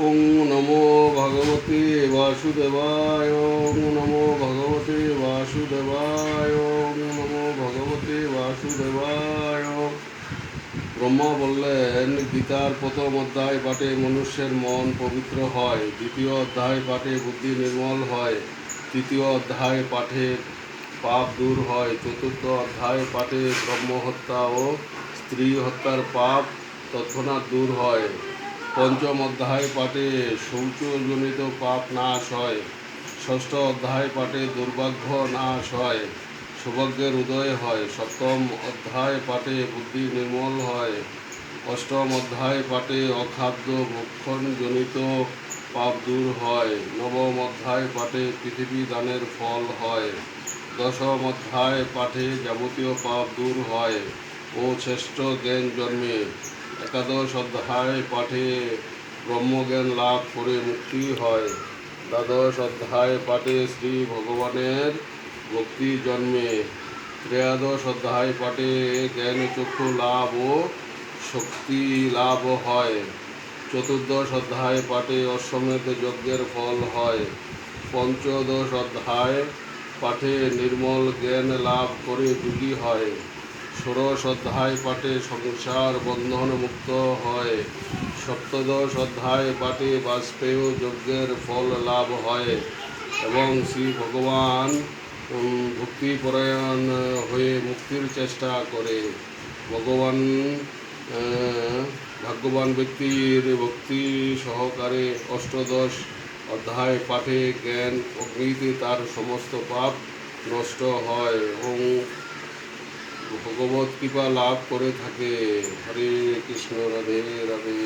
ওং নমো ভগবতে বাসুদেবায়, ওং নমো ভগবতে বাসুদেবায়, ওং নমো ভগবতে বাসুদেবায়। ব্রহ্মা বললেন, গীতার প্রথম অধ্যায় পাঠে মনুষ্যের মন পবিত্র হয়, দ্বিতীয় অধ্যায় পাঠে বুদ্ধি নির্মল হয়, তৃতীয় অধ্যায় পাঠে পাপ দূর হয়, চতুর্থ অধ্যায় পাঠে ব্রহ্মহত্যা ও স্ত্রী হত্যার পাপ তৎক্ষণাৎ দূর হয়। পঞ্চম অধ্যায় পাঠে শৌচজনিত পাপ নাশ হয়। ষষ্ঠ অধ্যায় পাঠে দুর্ভাগ্য নাশ হয়। সৌভাগ্যের উদয় হয়। সপ্তম অধ্যায় পাঠে বুদ্ধি নির্মল হয়। অষ্টম অধ্যায় পাঠে অখাদ্য ভক্ষণজনিত পাপ দূর হয়। নবম অধ্যায় পাঠে পৃথিবী দানের ফল হয়। দশম অধ্যায় পাঠে যাবতীয় পাপ দূর হয় ও শ্রেষ্ঠ জ্ঞান জন্মে। একাদশ অধ্যায় পাঠে ব্রহ্মজ্ঞান লাভ করে মুক্তি হয়। দ্বাদশ অধ্যায় পাঠে শ্রী ভগবানের ভক্তি জন্মে। ত্রয়োদশ অধ্যায় পাঠে জ্ঞান চক্ষু লাভ ও শক্তি লাভ হয়। চতুর্দশ অধ্যায় পাঠে অশ্বমেধ যজ্ঞের ফল হয়। পঞ্চদশ অধ্যায় পাঠে নির্মল জ্ঞান লাভ করে যোগী হয়। ষোড়শ অধ্যায় পাঠে সংসার বন্ধন মুক্ত হয়। সপ্তদশ অধ্যায় পাঠে বাজপেয় যজ্ঞের ফল লাভ হয় এবং শ্রী ভগবান ভক্তিপরায়ণ হয়ে মুক্তির চেষ্টা করে। ভগবান ভাগ্যবান ব্যক্তির ভক্তি সহকারে অষ্টদশ অধ্যায় পাঠে জ্ঞান অগ্নিতে তার সমস্ত পাপ নষ্ট হয়। এবং ভগবত কৃপা লাভ করে থাকে। হরে কৃষ্ণ রাধে রাধে।